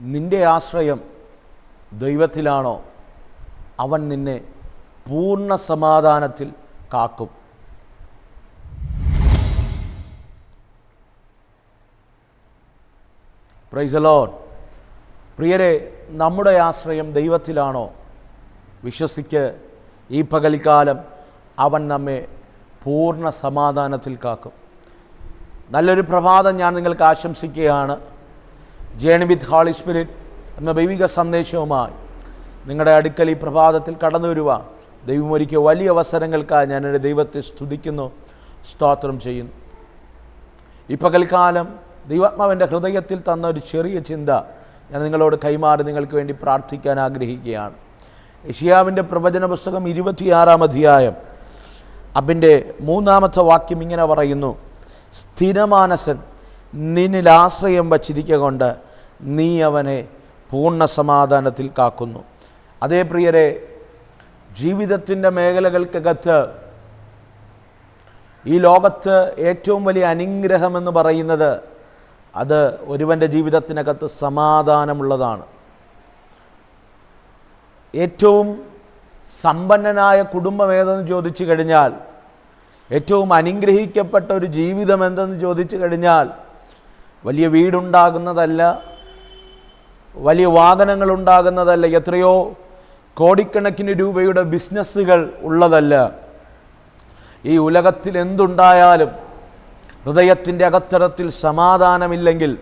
നിന്റെ ആശ്രയം ദൈവത്തിലാണോ? അവൻ നിന്നെ പൂർണ സമാധാനത്തിൽ കാക്കും. പ്രൈസലോൺ പ്രിയരെ നമ്മുടെ ആശ്രയം ദൈവത്തിലാണോ? വിശ്വസിക്ക്. ഈ പകൽക്കാലം അവൻ നമ്മെ പൂർണ സമാധാനത്തിൽ കാക്കും. നല്ലൊരു പ്രഭാതം ഞാൻ നിങ്ങൾക്ക് ആശംസിക്കുകയാണ്. ജേണി വിത്ത് ഹാളി സ്പിരിറ്റ് എന്ന ദൈവിക സന്ദേശവുമായി നിങ്ങളുടെ അടുക്കൽ ഈ പ്രഭാതത്തിൽ കടന്നു വരിക ദൈവം ഒരുക്കിയ വലിയ അവസരങ്ങൾക്കായി ഞാൻ എന്റെ ദൈവത്തെ സ്തുതിക്കുന്നു സ്തോത്രം ചെയ്യുന്നു. ഈ പകൽക്കാലം ദൈവാത്മാവിന്റെ ഹൃദയത്തിൽ തന്ന ഒരു ചെറിയ ചിന്ത ഞാൻ നിങ്ങളോട് കൈമാറി നിങ്ങൾക്ക് വേണ്ടി പ്രാർത്ഥിക്കാൻ ആഗ്രഹിക്കുകയാണ്. യഷിയാവിന്റെ പ്രവചന പുസ്തകം ഇരുപത്തിയാറാം അധ്യായം അതിന്റെ മൂന്നാമത്തെ വാക്യം ഇങ്ങനെ പറയുന്നു സ്ഥിരമാനസൻ നിന്നിൽ ആശ്രയം കൊണ്ട് നീ അവനെ പൂർണ സമാധാനത്തിൽ കാക്കുന്നു. അതേ പ്രിയരെ ജീവിതത്തിന്റെ മേഖലകൾക്കകത്ത് ഈ ലോകത്ത് ഏറ്റവും വലിയ അനുഗ്രഹമെന്ന് പറയുന്നത് അത് ഒരുവന്റെ ജീവിതത്തിനകത്ത് സമാധാനമുള്ളതാണ്. ഏറ്റവും സമ്പന്നനായ കുടുംബം ഏതെന്ന് ചോദിച്ചു കഴിഞ്ഞാൽ ഏറ്റവും അനുഗ്രഹിക്കപ്പെട്ട ഒരു ജീവിതം എന്തെന്ന് ചോദിച്ചു കഴിഞ്ഞാൽ വലിയ വീടുണ്ടാകുന്നതല്ല വലിയ വാഹനങ്ങൾ ഉണ്ടാകുന്നതല്ല എത്രയോ കോടിക്കണക്കിന് രൂപയുടെ ബിസിനസ്സുകൾ ഉള്ളതല്ല. ഈ ഉലകത്തിൽ എന്തുണ്ടായാലും ഹൃദയത്തിന്റെ അകത്തരത്തിൽ സമാധാനമില്ലെങ്കിൽ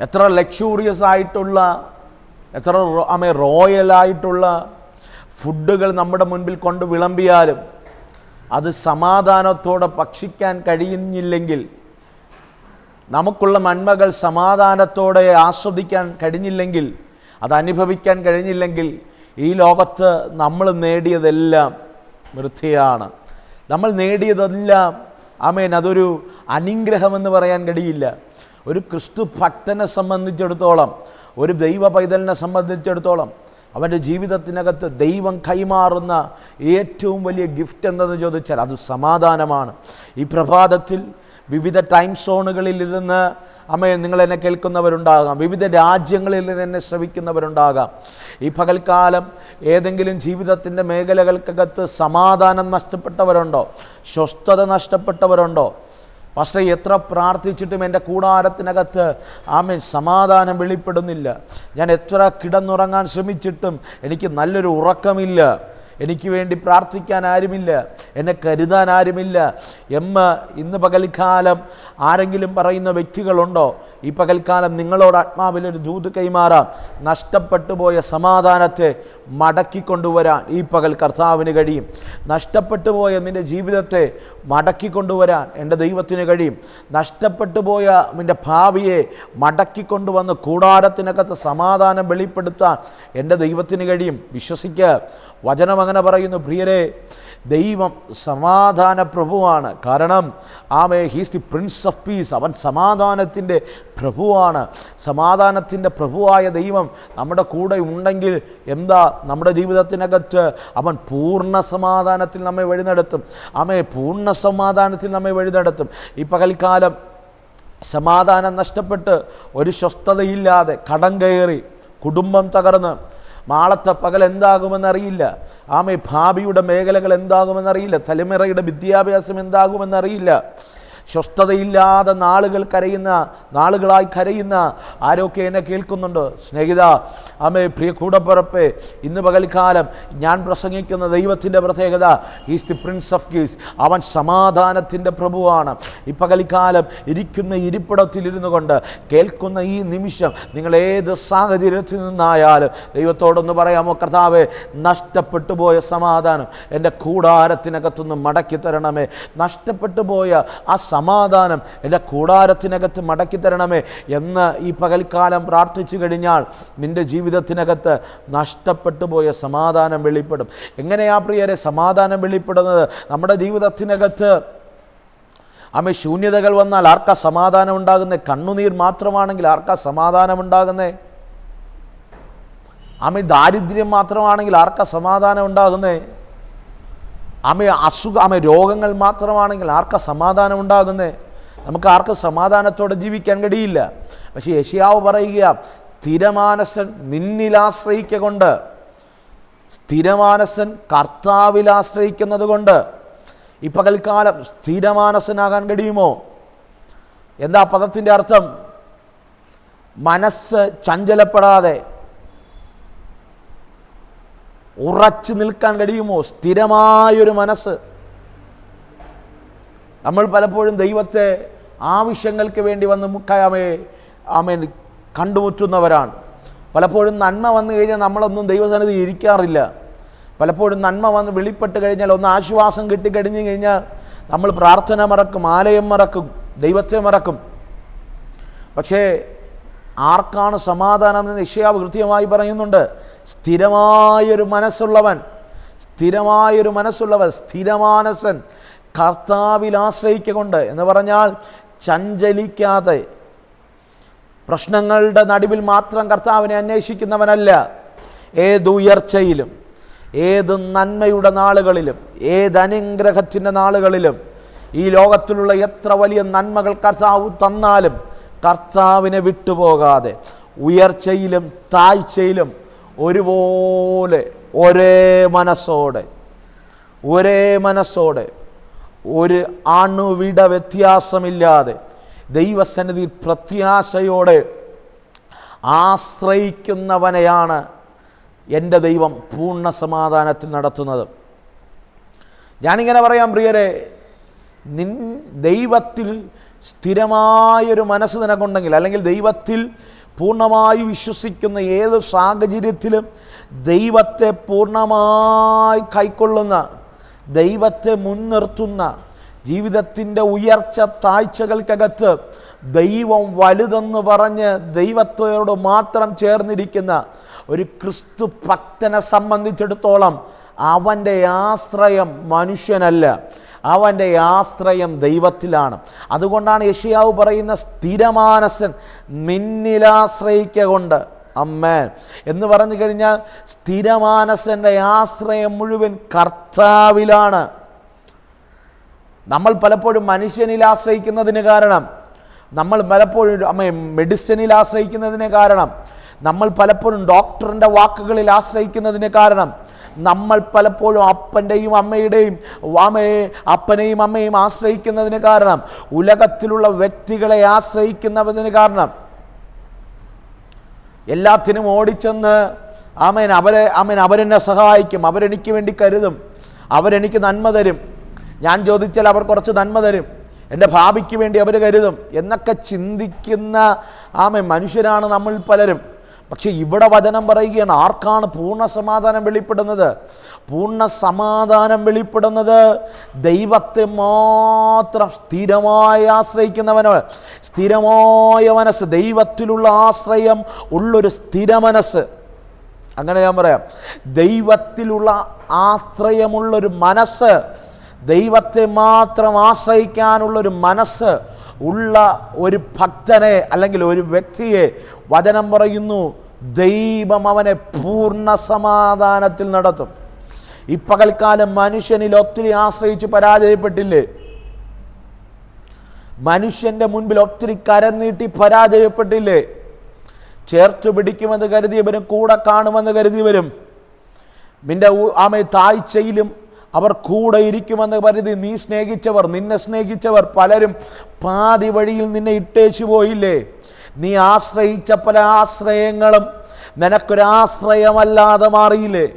എത്ര ലക്ഷൂറിയസ് ആയിട്ടുള്ള എത്ര റോയൽ ആയിട്ടുള്ള ഫുഡുകൾ നമ്മുടെ മുൻപിൽ കൊണ്ട് വിളമ്പിയാലും അത് സമാധാനത്തോടെ ഭക്ഷിക്കാൻ കഴിയുന്നില്ലെങ്കിൽ നമുക്കുള്ള നന്മകൾ സമാധാനത്തോടെ ആസ്വദിക്കാൻ കഴിഞ്ഞില്ലെങ്കിൽ അത് അനുഭവിക്കാൻ കഴിഞ്ഞില്ലെങ്കിൽ ഈ ലോകത്ത് നമ്മൾ നേടിയതെല്ലാം വൃത്തിയാണ്. നമ്മൾ നേടിയതെല്ലാം ആമേൻ അതൊരു അനുഗ്രഹമെന്ന് പറയാൻ കഴിയില്ല. ഒരു ക്രിസ്തു ഭക്തനെ സംബന്ധിച്ചിടത്തോളം ഒരു ദൈവ പൈതലിനെ സംബന്ധിച്ചിടത്തോളം അവന്റെ ജീവിതത്തിനകത്ത് ദൈവം കൈമാറുന്ന ഏറ്റവും വലിയ ഗിഫ്റ്റ് എന്തെന്ന് ചോദിച്ചാൽ അത് സമാധാനമാണ്. ഈ പ്രഭാതത്തിൽ വിവിധ ടൈം സോണുകളിൽ ഇരുന്ന് അമ്മയെ നിങ്ങൾ എന്നെ കേൾക്കുന്നവരുണ്ടാകാം. വിവിധ രാജ്യങ്ങളിൽ നിന്ന് എന്നെ ഈ പകൽക്കാലം ഏതെങ്കിലും ജീവിതത്തിന്റെ മേഖലകൾക്കകത്ത് സമാധാനം നഷ്ടപ്പെട്ടവരുണ്ടോ? സ്വസ്ഥത നഷ്ടപ്പെട്ടവരുണ്ടോ? പക്ഷേ എത്ര പ്രാർത്ഥിച്ചിട്ടും എന്റെ കൂടാരത്തിനകത്ത് ആമേൻ സമാധാനം വെളിപ്പെടുന്നില്ല. ഞാൻ എത്ര കിടന്നുറങ്ങാൻ ശ്രമിച്ചിട്ടും എനിക്ക് നല്ലൊരു ഉറക്കമില്ല. എനിക്ക് വേണ്ടി പ്രാർത്ഥിക്കാൻ ആരുമില്ല. എന്നെ കരുതാൻ ആരുമില്ല. എമ്മ ഇന്ന് പകൽക്കാലം ആരെങ്കിലും പറയുന്ന വ്യക്തികളുണ്ടോ? ഈ പകൽക്കാലം നിങ്ങളോട് ആത്മാവിലൊരു ദൂത് കൈമാറാം. നഷ്ടപ്പെട്ടു പോയ സമാധാനത്തെ മടക്കിക്കൊണ്ടുവരാൻ ഈ പകൽ കർത്താവിന് കഴിയും. നഷ്ടപ്പെട്ടു പോയ നിന്റെ ജീവിതത്തെ മടക്കിക്കൊണ്ടുവരാൻ എന്റെ ദൈവത്തിന് കഴിയും. നഷ്ടപ്പെട്ടു പോയ നിന്റെ ഭാവിയെ മടക്കിക്കൊണ്ടുവന്ന് കൂടാരത്തിനകത്ത് സമാധാനം വെളിപ്പെടുത്താൻ എന്റെ ദൈവത്തിന് കഴിയും. വിശ്വസിക്കുക വചനം അങ്ങനെ പറയുന്നു പ്രിയരെ ദൈവം സമാധാന പ്രഭുവാണ് കാരണം ആമേ he's the prince of peace അവൻ സമാധാനത്തിന്റെ പ്രഭുവാണ്. സമാധാനത്തിന്റെ പ്രഭുവായ ദൈവം നമ്മുടെ കൂടെ ഉണ്ടെങ്കിൽ എന്താ? നമ്മുടെ ജീവിതത്തിനകത്ത് അവൻ പൂർണ സമാധാനത്തിൽ നമ്മെ വഴി നടത്തും. ആമേ പൂർണ സമാധാനത്തിൽ നമ്മെ വഴി നടത്തും. ഈ പകൽക്കാലം സമാധാനം നഷ്ടപ്പെട്ട് ഒരു സ്വസ്ഥതയില്ലാതെ കടം കയറി കുടുംബം തകർന്ന് നാളത്തെ പകൽ എന്താകുമെന്നറിയില്ല. ആമേ ഭാവിയുടെ മേഖലകൾ എന്താകുമെന്നറിയില്ല. തലമുറയുടെ വിദ്യാഭ്യാസം എന്താകുമെന്നറിയില്ല. സ്വസ്ഥതയില്ലാതെ നാളുകൾ കരയുന്ന നാളുകളായി കരയുന്ന ആരൊക്കെ എന്നെ കേൾക്കുന്നുണ്ട്? സ്നേഹിത അമ്മേ പ്രിയ കൂടപ്പുറപ്പേ ഇന്ന് പകൽക്കാലം ഞാൻ പ്രസംഗിക്കുന്ന ദൈവത്തിന്റെ പ്രത്യേകത is the prince of peace അവൻ സമാധാനത്തിന്റെ പ്രഭുവാണ്. ഈ പകൽക്കാലം ഇരിക്കുന്ന ഇരിപ്പിടത്തിലിരുന്നു കൊണ്ട് കേൾക്കുന്ന ഈ നിമിഷം നിങ്ങൾ ഏത് സാഹചര്യത്തിൽ നിന്നായാലും ദൈവത്തോടൊന്ന് പറയാമോ കർത്താവ് നഷ്ടപ്പെട്ടു പോയ സമാധാനം എന്റെ കൂടാരത്തിനകത്തുനിന്ന് മടക്കി തരണമേ. നഷ്ടപ്പെട്ടു പോയ ആ സമാധാനം എന്റെ കൂടാരത്തിനകത്ത് മടക്കി തരണമേ എന്ന് ഈ പകൽക്കാലം പ്രാർത്ഥിച്ചു കഴിഞ്ഞാൽ നിന്റെ ജീവിതത്തിനകത്ത് നഷ്ടപ്പെട്ടു പോയ സമാധാനം വെളിപ്പെടും. എങ്ങനെയാ പ്രിയരെ സമാധാനം വെളിപ്പെടുന്നത്? നമ്മുടെ ജീവിതത്തിനകത്ത് അമ്മ ശൂന്യതകൾ വന്നാൽ ആർക്കാ സമാധാനം ഉണ്ടാകുന്നത് കണ്ണുനീർ മാത്രമാണെങ്കിൽ ആർക്കാ സമാധാനം ഉണ്ടാകുന്നേ? അമ്മ ദാരിദ്ര്യം മാത്രമാണെങ്കിൽ ആർക്കാ സമാധാനം ഉണ്ടാകുന്നേ? അമ്മ അസുഖ അമ്മ രോഗങ്ങൾ മാത്രമാണെങ്കിൽ ആർക്ക സമാധാനം ഉണ്ടാകുന്നേ? നമുക്ക് ആർക്കും സമാധാനത്തോടെ ജീവിക്കാൻ കഴിയില്ല. പക്ഷേ യശിയാവ് പറയുക സ്ഥിരമാനസൻ നിന്നിൽ ആശ്രയിക്കൊണ്ട് സ്ഥിരമാനസൻ കർത്താവിൽ ആശ്രയിക്കുന്നത് കൊണ്ട് ഈ പകൽക്കാലം സ്ഥിരമാനസനാകാൻ കഴിയുമോ? എന്താ പദത്തിന്റെ അർത്ഥം? മനസ്സ് ചഞ്ചലപ്പെടാതെ ഉറച്ചു നിൽക്കാൻ കഴിയുമോ? സ്ഥിരമായൊരു മനസ്സ്. നമ്മൾ പലപ്പോഴും ദൈവത്തെ ആവശ്യങ്ങൾക്ക് വേണ്ടി വന്ന് മുക്കായാമേ ആമേൻ കണ്ടുമുറ്റുന്നവരാണ്. പലപ്പോഴും നന്മ വന്നു കഴിഞ്ഞാൽ നമ്മളൊന്നും ദൈവസന്നിധി ഇരിക്കാറില്ല. പലപ്പോഴും നന്മ വന്ന് വെളിപ്പെട്ട് കഴിഞ്ഞാൽ ഒന്ന് ആശ്വാസം കിട്ടിക്കഴിഞ്ഞു കഴിഞ്ഞാൽ നമ്മൾ പ്രാർത്ഥന മറക്കും ആലയം മറക്കും ദൈവത്തെ മറക്കും. പക്ഷേ ആർക്കാണ് സമാധാനം എന്ന് നിശ്ചയാവ് കൃത്യമായി പറയുന്നുണ്ട്. സ്ഥിരമായൊരു മനസ്സുള്ളവൻ സ്ഥിരമായൊരു മനസ്സുള്ളവൻ സ്ഥിരമാനസൻ കർത്താവിൽ ആശ്രയിക്കൊണ്ട് എന്ന് പറഞ്ഞാൽ ചഞ്ചലിക്കാതെ പ്രശ്നങ്ങളുടെ നടുവിൽ മാത്രം കർത്താവിനെ അന്വേഷിക്കുന്നവനല്ല. ഏതുയർച്ചയിലും ഏത് നന്മയുടെ നാളുകളിലും ഏത് അനുഗ്രഹത്തിന്റെ നാളുകളിലും ഈ ലോകത്തിലുള്ള എത്ര വലിയ നന്മകൾ കർത്താവ് തന്നാലും കർത്താവിനെ വിട്ടുപോകാതെ ഉയർച്ചയിലും താഴ്ചയിലും ഒരുപോലെ ഒരേ മനസ്സോടെ ഒരേ മനസ്സോടെ ഒരു അണുവിട വ്യത്യാസമില്ലാതെ ദൈവസന്നിധി പ്രത്യാശയോടെ ആശ്രയിക്കുന്നവനെയാണ് എന്റെ ദൈവം പൂർണ സമാധാനത്തിൽ നടത്തുന്നത്. ഞാനിങ്ങനെ പറയാം പ്രിയരെ നിൻ ദൈവത്തിൽ സ്ഥിരമായൊരു മനസ്സ് നിനക്കുണ്ടെങ്കിൽ അല്ലെങ്കിൽ ദൈവത്തിൽ പൂർണമായി വിശ്വസിക്കുന്ന ഏത് സാഹചര്യത്തിലും ദൈവത്തെ പൂർണമായി കൈക്കൊള്ളുന്ന ദൈവത്തെ മുൻനിർത്തുന്ന ജീവിതത്തിന്റെ ഉയർച്ച താഴ്ചകൾക്കകത്ത് ദൈവം വലുതെന്ന് പറഞ്ഞ് ദൈവത്തോട് മാത്രം ചേർന്നിരിക്കുന്ന ഒരു ക്രിസ്തു ഭക്തനെ സംബന്ധിച്ചിടത്തോളം അവന്റെ ആശ്രയം മനുഷ്യനല്ല. അവന്റെ ആശ്രയം ദൈവത്തിലാണ്. അതുകൊണ്ടാണ് യഷിയാവ് പറയുന്ന സ്ഥിരമാനസൻ മിന്നിലാശ്രയിക്ക കൊണ്ട് എന്ന് പറഞ്ഞു കഴിഞ്ഞാൽ സ്ഥിരമാനസന്റെ ആശ്രയം മുഴുവൻ കർത്താവിലാണ്. നമ്മൾ പലപ്പോഴും മനുഷ്യനിൽ ആശ്രയിക്കുന്നതിന് കാരണം നമ്മൾ പലപ്പോഴും അമ്മ മെഡിസിനിൽ ആശ്രയിക്കുന്നതിന് കാരണം നമ്മൾ പലപ്പോഴും ഡോക്ടറിന്റെ വാക്കുകളിൽ ആശ്രയിക്കുന്നതിന് കാരണം നമ്മൾ പലപ്പോഴും അപ്പന്റെയും അമ്മയുടെയും അമ്മയെ അപ്പനെയും അമ്മയും ആശ്രയിക്കുന്നതിന് കാരണം ഉലകത്തിലുള്ള വ്യക്തികളെ ആശ്രയിക്കുന്നതിന് കാരണം. എല്ലാത്തിനും ഓടിച്ചെന്ന് ആമേൻ അവരെ ആമേൻ അവരെന്നെ സഹായിക്കും അവരെനിക്ക് വേണ്ടി കരുതും അവരെനിക്ക് നന്മ തരും. ഞാൻ ചോദിച്ചാൽ അവർ കുറച്ച് നന്മ തരും. എന്റെ ഭാവിക്ക് വേണ്ടി അവർ കരുതും എന്നൊക്കെ ചിന്തിക്കുന്ന ആമേ മനുഷ്യരാണ് നമ്മൾ പലരും. പക്ഷേ ഇവിടെ വചനം പറയുകയാണ് ആർക്കാണ് പൂർണ സമാധാനം വെളിപ്പെടുന്നത്? പൂർണ സമാധാനം വെളിപ്പെടുന്നത് ദൈവത്തെ മാത്രം സ്ഥിരമായി ആശ്രയിക്കുന്നവനോ. സ്ഥിരമായ മനസ്സ് ദൈവത്തിലുള്ള ആശ്രയം ഉള്ളൊരു സ്ഥിര മനസ്സ്. അങ്ങനെ ഞാൻ പറയാം ദൈവത്തിലുള്ള ആശ്രയമുള്ളൊരു മനസ്സ് ദൈവത്തെ മാത്രം ആശ്രയിക്കാനുള്ളൊരു മനസ്സ് ഉള്ള ഒരു ഭക്തനെ അല്ലെങ്കിൽ ഒരു വ്യക്തിയെ വചനം പറയുന്നു. ദൈവം അവനെ പൂർണ സമാധാനത്തിൽ നടത്തും. ഈ പകൽക്കാലം മനുഷ്യനിൽ ഒത്തിരി ആശ്രയിച്ച് പരാജയപ്പെട്ടില്ലേ? മനുഷ്യന്റെ മുൻപിൽ ഒത്തിരി കരം നീട്ടി പരാജയപ്പെട്ടില്ലേ? ചേർത്ത് പിടിക്കുമെന്ന് കരുതിയവരും കൂടെ കാണുമെന്ന് കരുതിയവരും നിന്റെ ആമ താഴ്ചയിലും അവർ കൂടെ ഇരിക്കുമെന്ന് കരുതി നീ സ്നേഹിച്ചവർ നിന്നെ സ്നേഹിച്ചവർ പലരും പാതി വഴിയിൽ നിന്നെ ഇട്ടേച്ചു പോയില്ലേ? നീ ആശ്രയിച്ച പല ആശ്രയങ്ങളും നിനക്കൊരാശ്രയമല്ലാതെ മാറിയില്ലേ?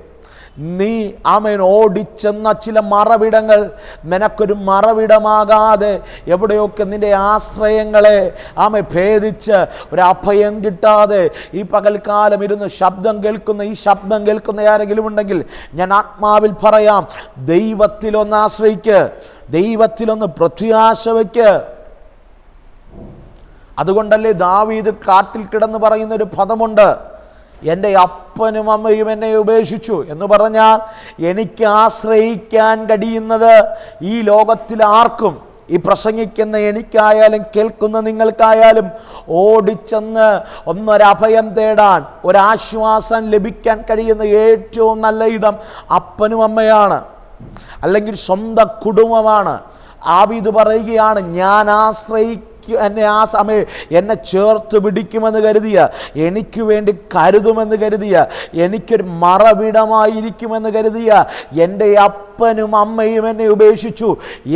നീ ആമേൻ ഓടിച്ചെന്ന ചില മറവിടങ്ങൾ നിനക്കൊരു മറവിടമാകാതെ എവിടെയൊക്കെ നിന്റെ ആശ്രയങ്ങളെ ആമ ഭേദിച്ച് ഒരു അഭയം കിട്ടാതെ ഈ പകൽക്കാലം ഇരുന്ന് ശബ്ദം കേൾക്കുന്ന ഈ ശബ്ദം കേൾക്കുന്ന ആരെങ്കിലും ഉണ്ടെങ്കിൽ ഞാൻ ആത്മാവിൽ പറയാം ദൈവത്തിലൊന്ന് ആശ്രയിക്ക് ദൈവത്തിലൊന്ന് പ്രത്യാശ വയ്ക്ക്. അതുകൊണ്ടല്ലേ ദാവീദ് കാട്ടിൽ കിടന്ന് പറയുന്നൊരു പദമുണ്ട്. എന്റെ അപ്പനും അമ്മയും എന്നെ ഉപേക്ഷിച്ചു എന്ന് പറഞ്ഞാൽ എനിക്ക് ആശ്രയിക്കാൻ കഴിയുന്നത് ഈ ലോകത്തിൽ ആർക്കും ഈ പ്രസംഗിക്കുന്ന എനിക്കായാലും കേൾക്കുന്ന നിങ്ങൾക്കായാലും ഓടിച്ചെന്ന് ഒന്നൊരഭയം തേടാൻ ഒരാശ്വാസം ലഭിക്കാൻ കഴിയുന്ന ഏറ്റവും നല്ല ഇടം അപ്പനും അമ്മയാണ്. അല്ലെങ്കിൽ സ്വന്തം കുടുംബമാണ്. ആവിത് പറയുകയാണ് ഞാൻ ആശ്രയിക്കും എന്നെ ആ സമയം എന്നെ ചേർത്ത് പിടിക്കുമെന്ന് കരുതിയ എനിക്ക് വേണ്ടി കരുതുമെന്ന് കരുതിയ എനിക്കൊരു മറവിടമായിരിക്കുമെന്ന് കരുതിയ എന്റെ അപ്പനും അമ്മയും എന്നെ ഉപേക്ഷിച്ചു.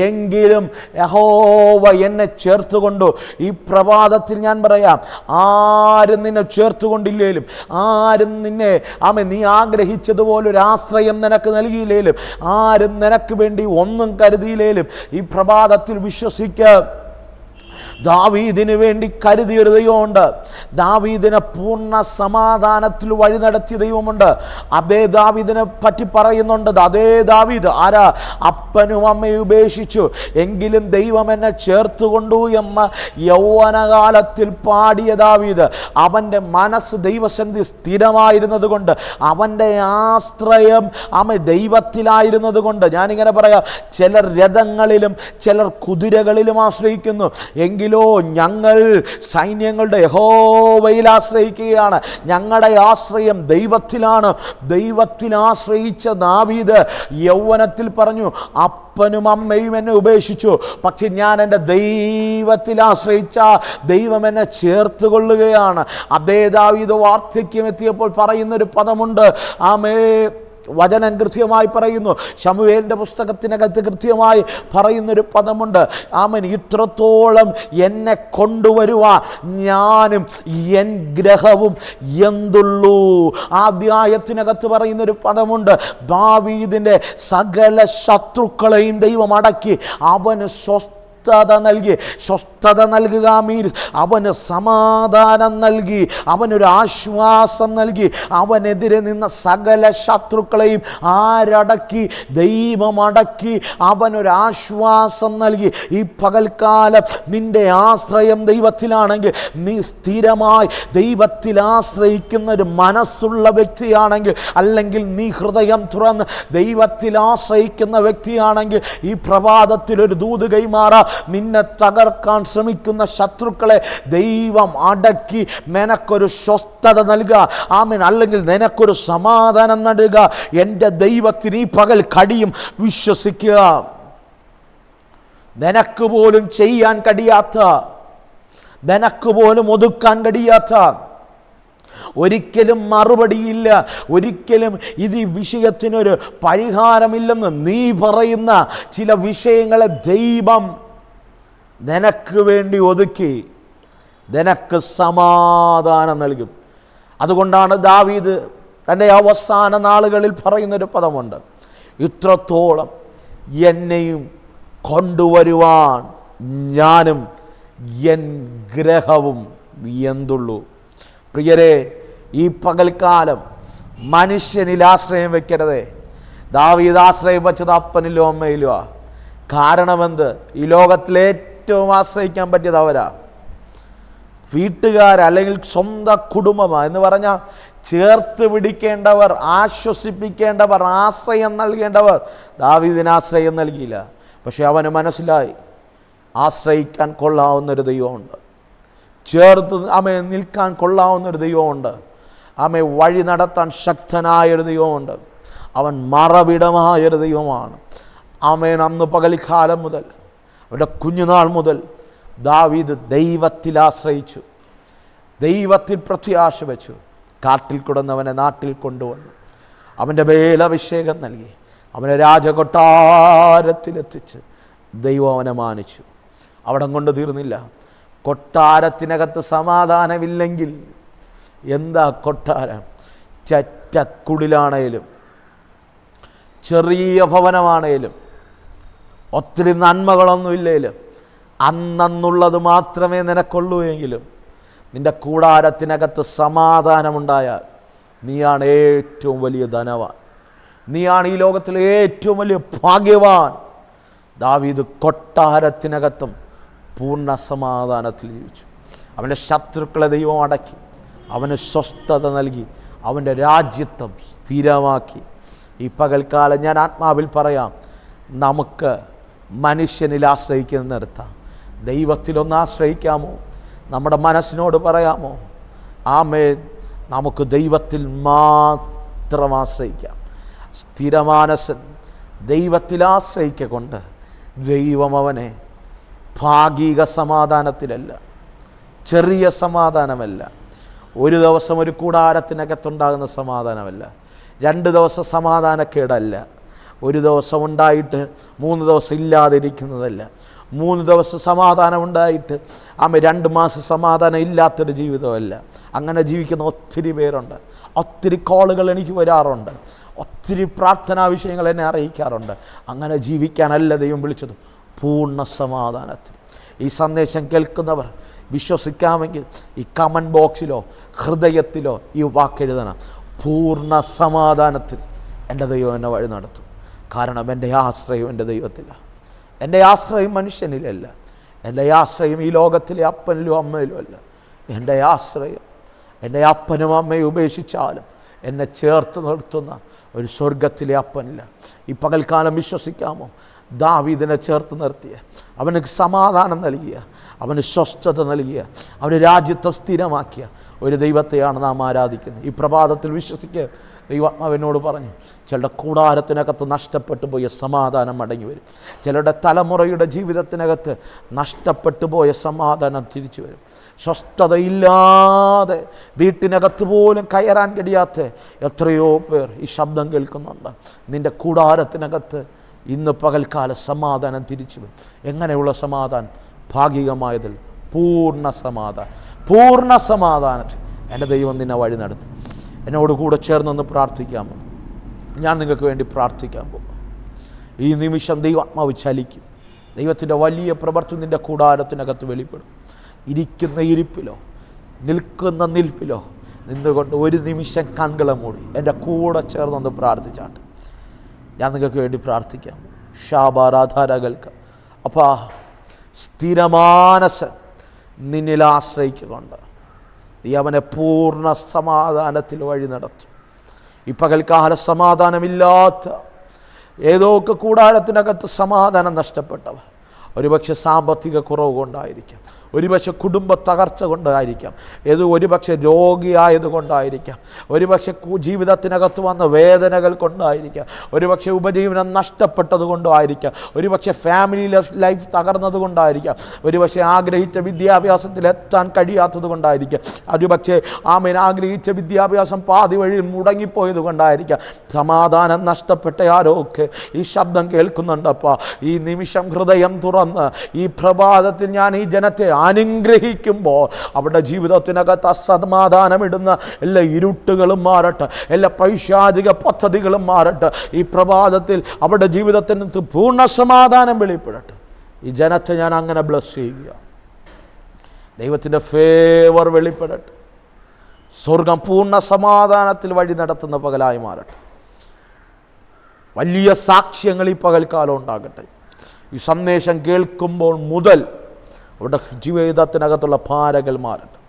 എങ്കിലും യഹോവ എന്നെ ചേർത്തുകൊണ്ടു. ഈ പ്രഭാതത്തിൽ ഞാൻ പറയാം ആരും നിന്നെ ചേർത്തുകൊണ്ടില്ലേലും ആരും നിന്നെ ആമ നീ ആഗ്രഹിച്ചതുപോലെ ഒരു ആശ്രയം നിനക്ക് നൽകിയില്ലേലും ആരും നിനക്ക് വേണ്ടി ഒന്നും കരുതിയില്ലേലും ഈ പ്രഭാതത്തിൽ വിശ്വസിക്കുക ദാവീദിന് വേണ്ടി കരുതിയ ഒരു ദൈവമുണ്ട്. ദാവീദിനെ പൂർണ സമാധാനത്തിൽ വഴി നടത്തിയ ദൈവമുണ്ട്. അതേ ദാവീദിനെ പറ്റി പറയുന്നുണ്ട്. അതേ ദാവീദ് ആരാ? അപ്പനും അമ്മയും ഉപേക്ഷിച്ചു. എങ്കിലും ദൈവം എന്നെ ചേർത്ത് കൊണ്ടു എന്ന യൗവനകാലത്തിൽ പാടിയ ദാവീദ് അവന്റെ മനസ്സ് ദൈവസന്ധി സ്ഥിരമായിരുന്നത് കൊണ്ട് അവന്റെ ആശ്രയം അമ്മ ദൈവത്തിലായിരുന്നത് കൊണ്ട് ഞാനിങ്ങനെ പറയാം ചിലർ രഥങ്ങളിലും ചിലർ കുതിരകളിലും ആശ്രയിക്കുന്നു. എങ്കിലും എങ്കിലോ ഞങ്ങൾ സൈന്യങ്ങളുടെ യഹോവയിൽ ആശ്രയിക്കുകയാണ്. ഞങ്ങളുടെ ആശ്രയം ദൈവത്തിലാണ്. ദൈവത്തിൽ ആശ്രയിച്ച ദാവീദ് യൗവനത്തിൽ പറഞ്ഞു അപ്പനും അമ്മയും എന്നെ ഉപേക്ഷിച്ചു. പക്ഷെ ഞാൻ എന്റെ ദൈവത്തിൽ ആശ്രയിച്ച ദൈവം എന്നെ ചേർത്ത് കൊള്ളുകയാണ് അതേ ദാവീദ് വാർദ്ധക്യം എത്തിയപ്പോൾ പറയുന്നൊരു പദമുണ്ട് ആമേ വചനം കൃത്യമായി പറയുന്നു. ശമുവേലിന്റെ പുസ്തകത്തിനകത്ത് കൃത്യമായി പറയുന്നൊരു പദമുണ്ട്. ആമൻ ഇത്രത്തോളം എന്നെ കൊണ്ടുവരുവാൻ ഞാനും എൻ ഗ്രഹവും എന്തുള്ളൂ. ആദ്യായത്തിനകത്ത് പറയുന്നൊരു പദമുണ്ട്. ദാവീദിന്റെ സകല ശത്രുക്കളെയും ദൈവം അടക്കി അവന് സ്വസ്ഥ സ്വസ്ഥത നൽകി സ്വസ്ഥത നൽകുക മീൻസ് അവന് സമാധാനം നൽകി അവനൊരു ആശ്വാസം നൽകി അവനെതിരെ നിന്ന സകല ശത്രുക്കളെയും ആരടക്കി ദൈവമടക്കി അവനൊരു ആശ്വാസം നൽകി. ഈ പകൽക്കാലം നിന്റെ ആശ്രയം ദൈവത്തിലാണെങ്കിൽ നീ സ്ഥിരമായി ദൈവത്തിൽ ആശ്രയിക്കുന്ന ഒരു മനസ്സുള്ള വ്യക്തിയാണെങ്കിൽ അല്ലെങ്കിൽ നീ ഹൃദയം തുറന്ന് ദൈവത്തിൽ ആശ്രയിക്കുന്ന വ്യക്തിയാണെങ്കിൽ ഈ പ്രഭാതത്തിൽ ഒരു ദൂത് കൈമാറാ. നിന്നെ തകർക്കാൻ ശ്രമിക്കുന്ന ശത്രുക്കളെ ദൈവം അടക്കി നിനക്കൊരു സ്വസ്ഥത നൽകുക. ആമീൻ. അല്ലെങ്കിൽ നിനക്കൊരു സമാധാനം നൽകുക എന്റെ ദൈവത്തിന് ഈ പകൽ കടിയും വിശ്വസിക്കുക. നിനക്ക് പോലും ചെയ്യാൻ കഴിയാത്ത നിനക്ക് പോലും ഒതുക്കാൻ കഴിയാത്ത ഒരിക്കലും മറുപടിയില്ല. ഒരിക്കലും ഇത് ഈ വിഷയത്തിനൊരു പരിഹാരമില്ലെന്ന് നീ പറയുന്ന ചില വിഷയങ്ങളെ ദൈവം നിനക്ക് വേണ്ടി ഒതുക്കി നിനക്ക് സമാധാനം നൽകും. അതുകൊണ്ടാണ് ദാവീദ് തന്റെ അവസാന നാളുകളിൽ പറയുന്നൊരു പദമുണ്ട്. ഇത്രത്തോളം എന്നെയും കൊണ്ടുവരുവാൻ ഞാനും എൻ ഗ്രഹവും എന്തുള്ളൂ. പ്രിയരെ ഈ പകൽക്കാലം മനുഷ്യനിൽ ആശ്രയം വെക്കരുതേ. ദാവീദ് ആശ്രയം വച്ചത് അപ്പനിലോ അമ്മയിലോ കാരണമെന്ത്? ഈ ലോകത്തിൽ ഏറ്റവും ആശ്രയിക്കാൻ പറ്റിയത് അവരാ. വീട്ടുകാർ അല്ലെങ്കിൽ സ്വന്തം കുടുംബമാണ് എന്ന് പറഞ്ഞാൽ ചേർത്ത് പിടിക്കേണ്ടവർ ആശ്വസിപ്പിക്കേണ്ടവർ ആശ്രയം നൽകേണ്ടവർ. ദാവീദിന് ആശ്രയം നൽകിയില്ല. പക്ഷെ അവന് മനസ്സിലായി. ആശ്രയിക്കാൻ കൊള്ളാവുന്നൊരു ദൈവമുണ്ട്. ചേർത്ത് അമ്മയെ നിൽക്കാൻ കൊള്ളാവുന്നൊരു ദൈവമുണ്ട്. അമ്മയെ വഴി നടത്താൻ ശക്തനായൊരു ദൈവമുണ്ട്. അവൻ മറവിടമായൊരു ദൈവമാണ്. അമ്മേൻ അന്ന് പകലിക്കാലം മുതൽ അവരുടെ കുഞ്ഞുനാൾ മുതൽ ദാവീദ് ദൈവത്തിൽ ആശ്രയിച്ചു. ദൈവത്തിൽ പ്രത്യാശ വെച്ചു. കാട്ടിൽ കൊടുന്നവനെ നാട്ടിൽ കൊണ്ടുവന്നു. അവന്റെ മേലഭിഷേകം നൽകി. അവനെ രാജകൊട്ടാരത്തിലെത്തിച്ച് ദൈവം അവനെ മാനിച്ചു. അവിടം കൊണ്ട് തീർന്നില്ല. കൊട്ടാരത്തിനകത്ത് സമാധാനമില്ലെങ്കിൽ എന്താ കൊട്ടാരം? ചറ്റക്കുടിലാണേലും ചെറിയ ഭവനമാണേലും ഒത്തിരി നന്മകളൊന്നുമില്ലേലും അന്നന്നുള്ളത് മാത്രമേ നിനക്കുള്ളൂ എങ്കിലും നിന്റെ കൂടാരത്തിനകത്ത് സമാധാനമുണ്ടായാൽ നീയാണ് ഏറ്റവും വലിയ ധനവാൻ. നീയാണ് ഈ ലോകത്തിലെ ഏറ്റവും വലിയ ഭാഗ്യവാൻ. ദാവീദ് കൊട്ടാരത്തിനകത്തും പൂർണ സമാധാനത്തിൽ ജീവിച്ചു. അവന്റെ ശത്രുക്കളെ ദൈവം അടക്കി അവന് സ്വസ്ഥത നൽകി അവന്റെ രാജ്യത്വം സ്ഥിരമാക്കി. ഈ പകൽക്കാലം ഞാൻ ആത്മാവിൽ പറയാം നമുക്ക് മനുഷ്യനിൽ ആശ്രയിക്കുന്ന നിർത്താം ദൈവത്തിലൊന്ന് ആശ്രയിക്കാമോ? നമ്മുടെ മനസ്സിനോട് പറയാമോ? ആമേ നമുക്ക് ദൈവത്തിൽ മാത്രം ആശ്രയിക്കാം. സ്ഥിരമാനസൻ ദൈവത്തിൽ ആശ്രയിക്കൊണ്ട് ദൈവം അവനെ ഭാഗിക സമാധാനത്തിലല്ല ചെറിയ സമാധാനമല്ല ഒരു ദിവസം ഒരു കൂടാരത്തിനകത്തുണ്ടാകുന്ന സമാധാനമല്ല രണ്ട് ദിവസം സമാധാനക്കേടല്ല. ഒരു ദിവസം ഉണ്ടായിട്ട് മൂന്ന് ദിവസം ഇല്ലാതിരിക്കുന്നതല്ല. മൂന്ന് ദിവസം സമാധാനം ഉണ്ടായിട്ട് ആമ രണ്ട് മാസം സമാധാനം ഇല്ലാത്തൊരു ജീവിതമല്ല. അങ്ങനെ ജീവിക്കുന്ന ഒത്തിരി പേരുണ്ട്. ഒത്തിരി കോളുകൾ എനിക്ക് വരാറുണ്ട്. ഒത്തിരി പ്രാർത്ഥനാ വിഷയങ്ങൾ എന്നെ അറിയിക്കാറുണ്ട്. അങ്ങനെ ജീവിക്കാനല്ല ദൈവം വിളിച്ചത്. പൂർണ സമാധാനത്തിൽ. ഈ സന്ദേശം കേൾക്കുന്നവർ വിശ്വസിക്കാമെങ്കിൽ ഈ കമന്റ് ബോക്സിലോ ഹൃദയത്തിലോ ഈ വാക്കെഴുതണം. പൂർണ സമാധാനത്തിൽ എന്റെ ദൈവം എന്നെ വഴി നടത്തും. കാരണം എന്റെ ആശ്രയം എന്റെ ദൈവത്തിലാണ് എന്റെ ആശ്രയം മനുഷ്യനിലല്ല. എന്റെ ആശ്രയം ഈ ലോകത്തിലെ അപ്പനിലും അമ്മയിലും അല്ല. എന്റെ ആശ്രയം. എന്റെ അപ്പനും അമ്മയും ഉപേക്ഷിച്ചാലും എന്നെ ചേർത്ത് നിർത്തുന്ന ഒരു സ്വർഗത്തിലെ അപ്പനില്ല. ഈ പകൽക്കാലം വിശ്വസിക്കാമോ? ദാവീദിനെ ചേർത്ത് നിർത്തിയ. അവന് സമാധാനം നൽകിയ. അവന് സ്വസ്ഥത നൽകിയ. അവന് രാജ്യത്വം സ്ഥിരമാക്കിയ. ഒരു ദൈവത്തെയാണ് നാം ആരാധിക്കുന്നത്. ഈ പ്രഭാതത്തിൽ വിശ്വസിക്കുക ദൈവാത്മാവിനോട് പറഞ്ഞു ചിലരുടെ കൂടാരത്തിനകത്ത് നഷ്ടപ്പെട്ടു പോയ സമാധാനം മടങ്ങി വരും. ചിലരുടെ തലമുറയുടെ ജീവിതത്തിനകത്ത് നഷ്ടപ്പെട്ടു പോയ സമാധാനം തിരിച്ചു വരും. സ്വസ്ഥതയില്ലാതെ വീട്ടിനകത്ത് പോലും കയറാൻ കഴിയാത്ത എത്രയോ പേർ ഈ ശബ്ദം കേൾക്കുന്നുണ്ട്. നിന്റെ കൂടാരത്തിനകത്ത് ഇന്ന് പകൽക്കാല സമാധാനം തിരിച്ചു വരും. എങ്ങനെയുള്ള സമാധാനം? ഭാഗികമായതിൽ പൂർണ സമാധാനം പൂർണ സമാധാനത്തിൽ എന്റെ ദൈവം നിന്നെ വഴി നടത്തും. എന്നോട് കൂടെ ചേർന്നൊന്ന് പ്രാർത്ഥിക്കാമോ ഞാൻ നിങ്ങൾക്ക് വേണ്ടി പ്രാർത്ഥിക്കാൻ പോകും ഈ നിമിഷം ദൈവാത്മാവ് ചലിക്കും. ദൈവത്തിന്റെ വലിയ പ്രവർത്തി നിന്റെ കൂടാരത്തിനകത്ത് വെളിപ്പെടും. ഇരിക്കുന്ന ഇരിപ്പിലോ നിൽക്കുന്ന നിൽപ്പിലോ നിന്നുകൊണ്ട് ഒരു നിമിഷം കൺകളെ മൂടി എന്റെ കൂടെ ചേർന്നൊന്ന് പ്രാർത്ഥിച്ചാട്ട്. ഞാൻ നിങ്ങൾക്ക് വേണ്ടി പ്രാർത്ഥിക്കാം. ഷാബാരാധാരകൾക്ക് അപ്പാ സ്ഥിരമാനസൻ നിന്നിൽ ആശ്രയിച്ചുകൊണ്ട് നീ അവനെ പൂർണ സമാധാനത്തിൽ വഴി നടത്തും. ഈ പകൽക്കാല സമാധാനമില്ലാത്ത ഏതൊക്കെ കൂടാരത്തിനകത്ത് സമാധാനം നഷ്ടപ്പെട്ടവർ ഒരുപക്ഷെ സാമ്പത്തിക കുറവ് കൊണ്ടായിരിക്കാം ഒരുപക്ഷെ കുടുംബ തകർച്ച കൊണ്ടായിരിക്കാം. ഏത് ഒരുപക്ഷെ രോഗിയായത് കൊണ്ടായിരിക്കാം ഒരുപക്ഷെ ജീവിതത്തിനകത്ത് വന്ന വേദനകൾ കൊണ്ടായിരിക്കാം. ഒരുപക്ഷെ ഉപജീവനം നഷ്ടപ്പെട്ടത് കൊണ്ടായിരിക്കാം ഒരുപക്ഷെ ഫാമിലി ലൈഫ് തകർന്നത് കൊണ്ടായിരിക്കാം ഒരുപക്ഷെ ആഗ്രഹിച്ച വിദ്യാഭ്യാസത്തിൽ എത്താൻ കഴിയാത്തത് കൊണ്ടായിരിക്കാം ഒരുപക്ഷെ ആമേൻ ആഗ്രഹിച്ച വിദ്യാഭ്യാസം പാതി വഴിയിൽ മുടങ്ങിപ്പോയത് കൊണ്ടായിരിക്കാം സമാധാനം നഷ്ടപ്പെട്ട ആരോക്കെ ഈ ശബ്ദം കേൾക്കുന്നുണ്ടപ്പാ. ഈ നിമിഷം ഹൃദയം തുറന്ന് ഈ പ്രഭാതത്തിൽ ഞാൻ ഈ ജനത്തെ അനുഗ്രഹിക്കുമ്പോൾ അവരുടെ ജീവിതത്തിനകത്ത് അസമാധാനമിടുന്ന എല്ലാ ഇരുട്ടുകളും മാറട്ടെ എല്ലാ പൈശാചിക പദ്ധതികളും മാറട്ടെ ഈ പ്രഭാതത്തിൽ അവരുടെ ജീവിതത്തിന് പൂർണ സമാധാനം വെളിപ്പെടട്ടെ. ഈ ജനത്തെ ഞാൻ അങ്ങനെ ബ്ലസ് ചെയ്യുക. ദൈവത്തിന്റെ ഫേവർ വെളിപ്പെടട്ടെ. സ്വർഗം പൂർണ സമാധാനത്തിൽ വഴി നടത്തുന്ന പകലായി മാറട്ടെ. വലിയ സാക്ഷ്യങ്ങൾ ഈ പകൽക്കാലം ഉണ്ടാകട്ടെ. ഈ സന്ദേശം കേൾക്കുമ്പോൾ മുതൽ അവരുടെ ജീവിതത്തിനകത്തുള്ള ഭാരകൾ മാറട്ടെ.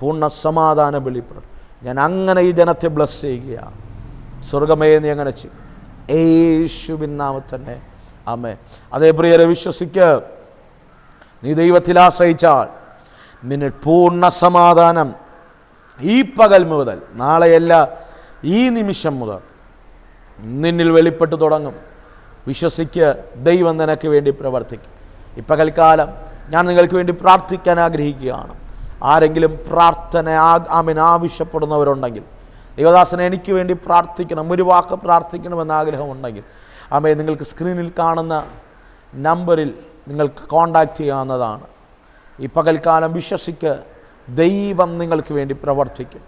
പൂർണ സമാധാനം വെളിപ്പെടട്ടെ. ഞാൻ അങ്ങനെ ഈ ജനത്തെ ബ്ലസ് ചെയ്യുകയാണ്. സ്വർഗമേ നീ അങ്ങനെ ചെയ്യും. യേശുവിൻ നാമത്തന്നെ അമ്മേ അതേ പ്രിയരെ വിശ്വസിക്ക്. നീ ദൈവത്തിൽ ആശ്രയിച്ചാൽ നിന്നെ പൂർണ സമാധാനം ഈ പകൽ മുതൽ നാളെയല്ല ഈ നിമിഷം മുതൽ നിന്നിൽ വെളിപ്പെട്ടു തുടങ്ങും. വിശ്വസിക്ക് ദൈവം നിനക്ക് വേണ്ടി പ്രവർത്തിക്കും. ഈ പകൽക്കാലം ഞാൻ നിങ്ങൾക്ക് വേണ്ടി പ്രാർത്ഥിക്കാൻ ആഗ്രഹിക്കുകയാണ്. ആരെങ്കിലും പ്രാർത്ഥന ആമിൻ ആവശ്യപ്പെടുന്നവരുണ്ടെങ്കിൽ ദൈവദാസനെ എനിക്ക് വേണ്ടി പ്രാർത്ഥിക്കണം ഒരു വാക്ക് പ്രാർത്ഥിക്കണമെന്ന് ആഗ്രഹമുണ്ടെങ്കിൽ ആമേ നിങ്ങൾക്ക് സ്ക്രീനിൽ കാണുന്ന നമ്പറിൽ നിങ്ങൾക്ക് കോണ്ടാക്റ്റ് ചെയ്യാവുന്നതാണ്. ഈ പകൽക്കാലം വിശ്വസിക്ക് ദൈവം നിങ്ങൾക്ക് വേണ്ടി പ്രവർത്തിക്കും.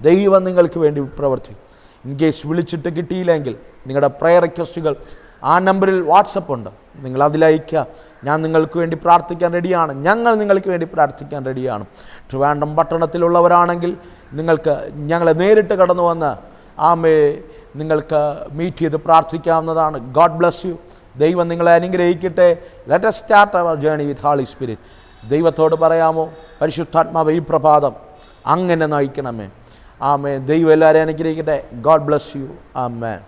ദൈവം നിങ്ങൾക്ക് വേണ്ടി പ്രവർത്തിക്കും. ഇൻ കേസ് വിളിച്ചിട്ട് കിട്ടിയില്ലെങ്കിൽ നിങ്ങളുടെ പ്രയർ റിക്വസ്റ്റുകൾ ആ നമ്പറിൽ വാട്സപ്പ് ഉണ്ട്. നിങ്ങൾ അതിലയക്കുക ഞാൻ നിങ്ങൾക്ക് വേണ്ടി പ്രാർത്ഥിക്കാൻ റെഡിയാണ്. ഞങ്ങൾ നിങ്ങൾക്ക് വേണ്ടി പ്രാർത്ഥിക്കാൻ റെഡിയാണ്. ട്രിവാൻഡ്രം പട്ടണത്തിലുള്ളവരാണെങ്കിൽ നിങ്ങൾക്ക് ഞങ്ങളെ നേരിട്ട് കടന്നു വന്ന് ആമേ നിങ്ങൾക്ക് മീറ്റ് ചെയ്ത് പ്രാർത്ഥിക്കാവുന്നതാണ്. ഗോഡ് ബ്ലസ് യു ദൈവം നിങ്ങളെ അനുഗ്രഹിക്കട്ടെ. Let start our journey with holy spirit ദൈവത്തോട് പറയാമോ? പരിശുദ്ധാത്മാവ് ഈ പ്രഭാതം അങ്ങനെ നയിക്കണമേ. ആമേ ദൈവം എല്ലാവരെയും അനുഗ്രഹിക്കട്ടെ. ഗോഡ് ബ്ലസ് യു ആമേ